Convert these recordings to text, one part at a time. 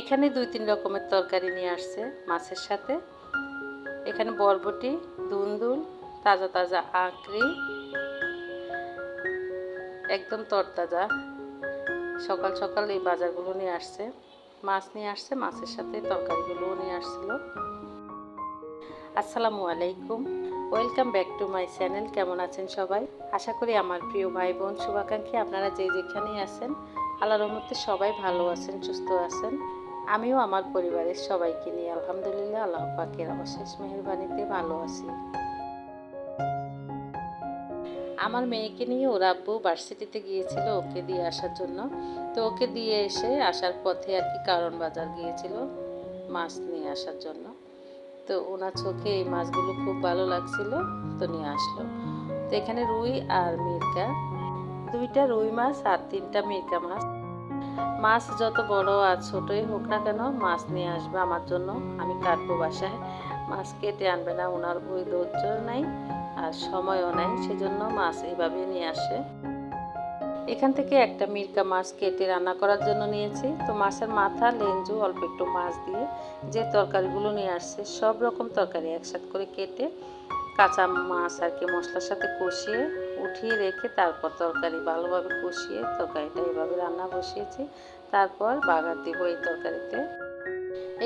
এখানে দুই, তিন রকমের তরকারি নিয়ে আসছে মাছের সাথে। এখানে বরবটি, দুন্দুল, তাজা তাজা আঁকড়ি একদম তরতাজা। সকাল সকাল এই বাজারগুলো নিয়ে আসছে। মাছ নিয়ে আসছে, মাছের সাথে তরকারিগুলোও নিয়ে আসছিল। আসসালামু আলাইকুম। Welcome back to my channel. কেমন আছেন সবাই? আশা করি আমার প্রিয় ভাই বোন শুভাকাঙ্ক্ষী আপনারা যে যেখানেই আছেন, আল্লাহর রহমতে সবাই ভালো আছেন, সুস্থ আছেন। আমিও আমার পরিবারের সবাইকে নিয়ে আলহামদুলিল্লাহ আল্লাহ পাকের অশেষ মেহরবানিতে ভালো আছি। আমার মেয়েকে নিয়ে ওর আব্বু ভার্সিটিতে গিয়েছিল ওকে দিয়ে আসার জন্য। তো ওকে দিয়ে এসে আসার পথে আর কি কারণ বাজার গিয়েছিল, মাছ নিয়ে আসার জন্য। তো ওনার চোখে এই মাছগুলো খুব ভালো লাগছিল, তো নিয়ে আসলো। তো এখানে রুই আর মির্কা। দুইটা রুই মাছ আর তিনটা মির্কা মাছ। মাছ যত বড় আর ছোটই হোক না কেন, মাছ নিয়ে আসবে আমার জন্য। আমি কাটবো বাসায়। মাছ কেটে আনবে না ওনার ওই ধৈর্য নাই আর সময়ও নাই, সেজন্য মাছ এইভাবে নিয়ে আসে। এখান থেকে একটা মির্কা মাছ কেটে রান্না করার জন্য নিয়েছি। তো মাছের মাথা, লেঞ্জু, অল্প একটু মাছ দিয়ে যে তরকারিগুলো নিয়ে আসছে, সব রকম তরকারি একসাথে করে কেটে কাঁচা মাছ আর কি মশলার সাথে কষিয়ে উঠিয়ে রেখে তারপর তরকারি ভালোভাবে কষিয়ে তরকারিটা এভাবে রান্না বসিয়েছি। তারপর বাগার দিব এই তরকারিতে।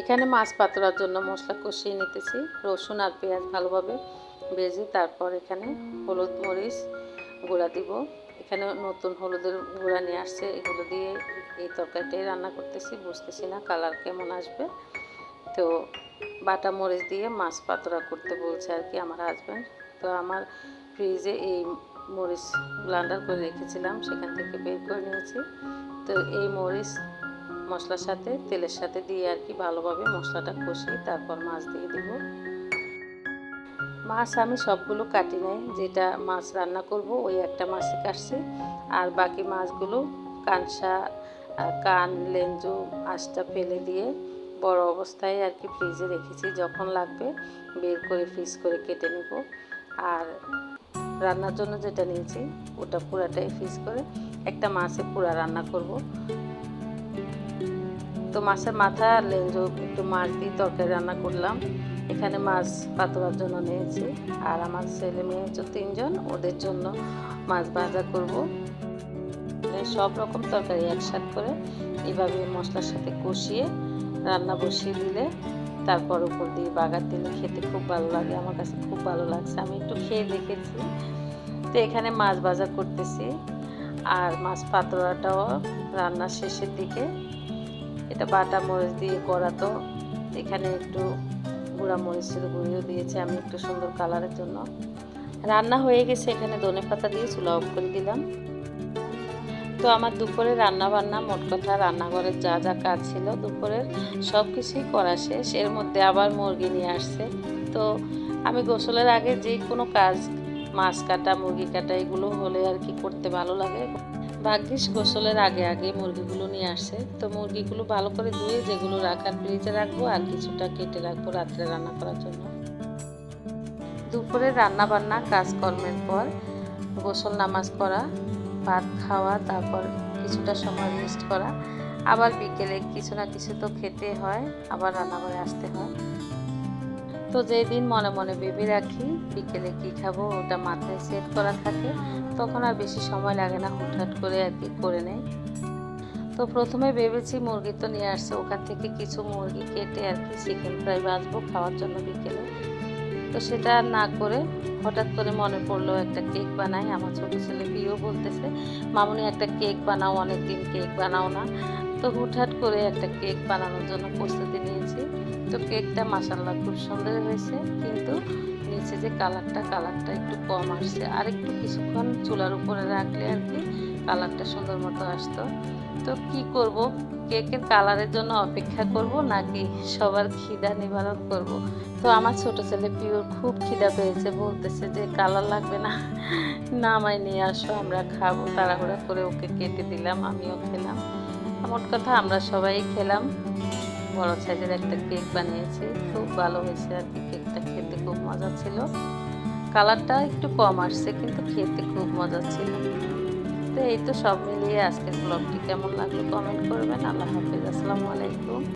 এখানে মাছ পাতোড়ার জন্য মশলা কষিয়ে নিতেছি। রসুন আর পেঁয়াজ ভালোভাবে ভেজে তারপর এখানে হলুদ মরিচ গুঁড়া দিব। এখানে নতুন হলুদের গুঁড়া নিয়ে আসছে। এগুলো দিয়ে এই তরকারিটাই রান্না করতেছি। বুঝতেছি না কালার কেমন আসবে। তো বাটা মরিচ দিয়ে মাছ পাতোড়া করতে বলছে আর কি আমার হাজব্যান্ড তো আমার ফ্রিজে এই মরিচ ব্লান্ডার করে রেখেছিলাম, সেখান থেকে বের করে নিয়েছি। তো এই মরিচ মশলার সাথে, তেলের সাথে দিয়ে আর কি ভালোভাবে মশলাটা কষিয়ে তারপর মাছ দিয়ে দিব। মাছ আমি সবগুলো কাটি নাই, যেটা মাছ রান্না করব ওই একটা মাছই কাটছি। আর বাকি মাছগুলো কানসা কান, লেঞ্জু, আঁশটা ফেলে দিয়ে বড় অবস্থায় আর কি ফ্রিজে রেখেছি। যখন লাগবে বের করে ফ্রিজ করে কেটে নেব। আর রান্নার জন্য যেটা নিয়েছি, ওটা পুরাটাই ফ্রিজ করে একটা মাছে পুরা রান্না করব। তো মাছের মাথা লেঞ্জু একটু মাছ দিয়ে তরকারি রান্না করলাম। এখানে মাছ পাতোয়ার জন্য নিয়েছি। আর আমার ছেলে মেয়ে হচ্ছে তিনজন, ওদের জন্য মাছ ভাজা করব। সব রকম তরকারি একসাথে করে এভাবে মশলার সাথে কষিয়ে রান্না বসিয়ে দিলে তারপর উপর দিয়ে বাগার দিলে খেতে খুব ভালো লাগে, আমার কাছে খুব ভালো লাগছে। আমি একটু খেয়ে দেখেছি। তো এখানে মাছ ভাজা করতেছি আর মাছ পাতোড়াটাও রান্নার শেষের দিকে। এটা বাটা মরিচ দিয়ে করা তো, এখানে একটু গুঁড়া মরিচের গুঁড়িও দিয়েছি আমি একটু সুন্দর কালারের জন্য। রান্না হয়ে গেছে, এখানে ধনে পাতা দিয়ে চুলা অফ করে দিলাম। তো আমার দুপুরে রান্না বান্না মোট কথা রান্নাঘরের যা যা কাজ ছিল দুপুরের সব কিছুই করা শেষ। এর মধ্যে আবার মুরগি নিয়ে আসছে। তো আমি গোসলের আগে যে কোনো কাজ, মাছ কাটা, মুরগি কাটা, এগুলো হলে আর কি করতে ভালো লাগে। ভাগ্যিস গোসলের আগে আগে মুরগিগুলো নিয়ে আসছে। তো মুরগিগুলো ভালো করে ধুয়ে যেগুলো রাখার ফ্রিজে রাখব আর কিছুটা কেটে রাখব রাত্রে রান্না করার জন্য। দুপুরে রান্না বান্না কাজকর্মের পর গোসল, নামাজ করা ভাত খাওয়া, তারপর কিছুটা সময় রেস্ট করা। আবার বিকেলে কিছু না কিছু তো খেতে হয়, আবার রান্নাঘরে আসতে হয়। তো যেই দিন মনে মনে ভেবে রাখি, বিকেলে কি খাব ওটা মাথায় সেট করা থাকে, তখন আর বেশি সময় লাগে না হুটহাট করে আর কি করে নেয় তো প্রথমে ভেবেছি মুরগি তো নিয়ে আসছে, ওখান থেকে কিছু মুরগি কেটে আর কি চিকেন ফ্রাই বাঁচবো খাওয়ার জন্য বিকেলে। তো সেটা না করে হঠাৎ করে মনে পড়ল একটা কেক বানাই। আমার ছোটো ছেলে প্রিয় বলতেছে, মামুনি একটা কেক বানাও অনেক দিন কেক বানাও না। তো হুটহাট করে একটা কেক বানানোর জন্য প্রস্তুতি নিয়েছি। তো কেকটা মাসাল্লাহ খুব সুন্দর হয়েছে, কিন্তু নিচে যে কালারটা কালারটা একটু কম আসছে। আর একটু কিছুক্ষণ চুলার উপরে রাখলে আর কি কালারটা সুন্দর মতো আসতো। তো কি করব? কেকের কালারের জন্য অপেক্ষা করব নাকি সবার খিদা নিবারণ করব? তো আমার ছোট ছেলে পিওর খুব খিদা পেয়েছে, বলতেছে যে কালার লাগবে না নামাই নিয়ে আসো, আমরা খাব। তাড়াহুড়া করে ওকে কেটে দিলাম, আমিও খেলাম। মোট কথা আমরা সবাই খেলাম। বড় সাইজের একটা কেক বানিয়েছি। খুব ভালো হয়েছে আর কি, কেকটা খেতে খুব মজা ছিল। কালারটা একটু কম আসছে, কিন্তু খেতে খুব মজা ছিল। তো এই তো সব মিলিয়ে আজকের ব্লগটি কেমন লাগল কমেন্ট করবেন। আল্লাহ হাফিজ। আসসালামু আলাইকুম।